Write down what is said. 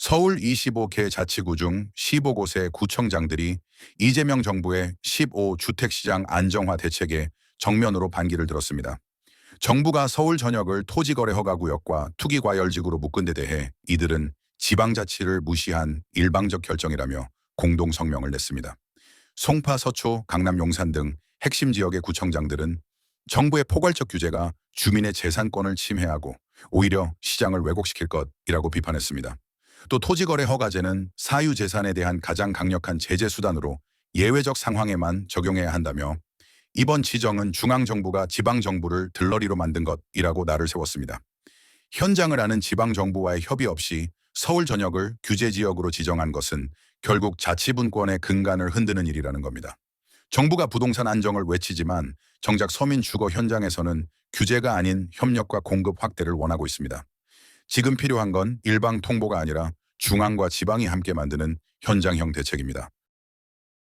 서울 25개 자치구 중 15곳의 구청장들이 이재명 정부의 15주택시장 안정화 대책에 정면으로 반기를 들었습니다. 정부가 서울 전역을 토지거래 허가구역과 투기과열지구로 묶은 데 대해 이들은 지방자치를 무시한 일방적 결정이라며 공동 성명을 냈습니다. 송파, 서초, 강남, 용산 등 핵심 지역의 구청장들은 정부의 포괄적 규제가 주민의 재산권을 침해하고 오히려 시장을 왜곡시킬 것이라고 비판했습니다. 또 토지거래 허가제는 사유재산에 대한 가장 강력한 제재 수단으로 예외적 상황에만 적용해야 한다며 이번 지정은 중앙정부가 지방정부를 들러리로 만든 것이라고 날을 세웠습니다. 현장을 아는 지방정부와의 협의 없이 서울 전역을 규제지역으로 지정한 것은 결국 자치분권의 근간을 흔드는 일이라는 겁니다. 정부가 부동산 안정을 외치지만 정작 서민 주거 현장에서는 규제가 아닌 협력과 공급 확대를 원하고 있습니다. 지금 필요한 건 일방 통보가 아니라 중앙과 지방이 함께 만드는 현장형 대책입니다.